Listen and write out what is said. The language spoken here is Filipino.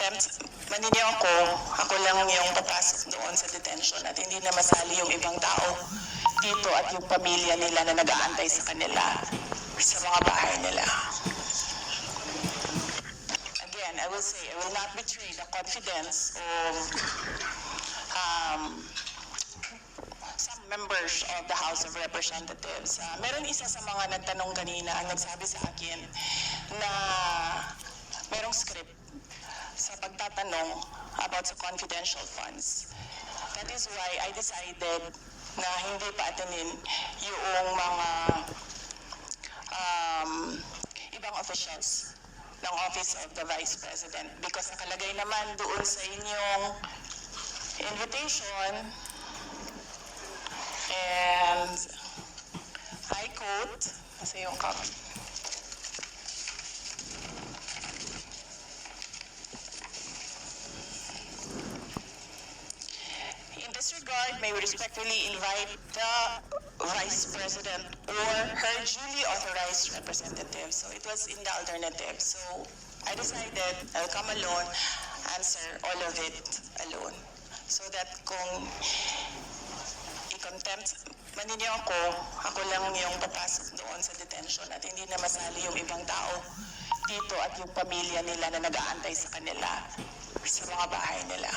i-contempt, maniniw ako, ako lang yung papasok doon sa detention at hindi na masali yung ibang tao dito at yung pamilya nila na nag-aantay sa kanila sa mga bahay nila. Again, I will say, I will not betray the confidence of um, some members of the House of Representatives. Ah, meron isa sa mga nagtanong kanina ang nagsabi sa akin na merong script sa pagtatanong about sa confidential funds. That is why I decided na hindi pa atinin yung mga um, ibang officials ng Office of the Vice President because nakalagay naman doon sa inyong invitation and I quote, kasi yung copy. In this regard, may we respectfully invite the Vice President or her duly authorized representative. So it was in the alternative. So I decided I'll come alone, answer all of it alone. So that kung i-contempt, maniniw ako, ako lang yung papasok doon sa detention at hindi na masali yung ibang tao dito at yung pamilya nila na nag-aantay sa kanila sa mga bahay nila.